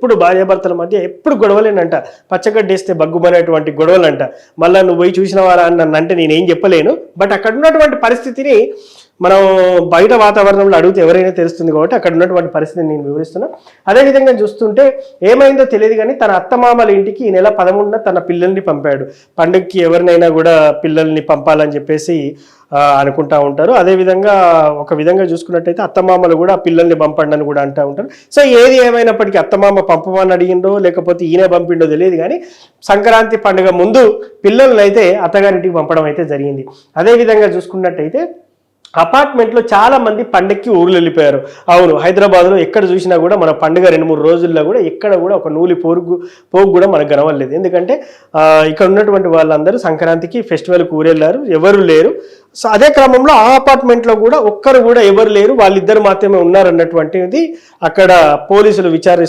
ఎప్పుడు భార్యాభర్తల మధ్య ఎప్పుడు గొడవలేనంట. పచ్చగడ్డేస్తే బగ్గుమనేటువంటి గొడవలంట. మళ్ళీ నువ్వు పోయి చూసినవారా అని నన్ను అంటే నేనేం చెప్పలేను. బట్ అక్కడ ఉన్నటువంటి పరిస్థితిని మనం బయట వాతావరణంలో అడిగితే ఎవరైనా తెలుస్తుంది కాబట్టి అక్కడ ఉన్నటువంటి పరిస్థితిని నేను వివరిస్తున్నా. అదేవిధంగా చూస్తుంటే ఏమైందో తెలియదు కానీ తన అత్తమామల ఇంటికి ఈ నెల పదమూడున తన పిల్లల్ని పంపాడు. పండుగకి ఎవరినైనా కూడా పిల్లల్ని పంపాలని చెప్పేసి అనుకుంటా ఉంటారు. అదేవిధంగా ఒక విధంగా చూసుకున్నట్టయితే అత్తమామలు కూడా పిల్లల్ని పంపండి అని కూడా అంటూ ఉంటారు. సో ఏది ఏమైనప్పటికీ అత్తమామ పంపమని అడిగిండో లేకపోతే ఈయన పంపిండో తెలియదు కానీ సంక్రాంతి పండుగ ముందు పిల్లల్ని అయితే అత్తగారింటికి పంపడం అయితే జరిగింది. అదేవిధంగా చూసుకున్నట్టయితే అపార్ట్మెంట్లో చాలా మంది పండక్కి ఊర్లు వెళ్ళిపోయారు. అవును హైదరాబాద్లో ఎక్కడ చూసినా కూడా మన పండుగ రెండు మూడు రోజుల్లో కూడా ఎక్కడ కూడా ఒక నూలి పోరుగు పోగు కూడా మనకు కనవలేదు ఎందుకంటే ఇక్కడ ఉన్నటువంటి వాళ్ళందరూ సంక్రాంతికి ఫెస్టివల్కి ఊరెళ్ళారు ఎవరు లేరు. సో అదే క్రమంలో ఆ అపార్ట్మెంట్లో కూడా ఒక్కరు కూడా ఎవరు లేరు. వాళ్ళిద్దరు మాత్రమే ఉన్నారన్నటువంటిది అక్కడ పోలీసులు విచారిస్తూ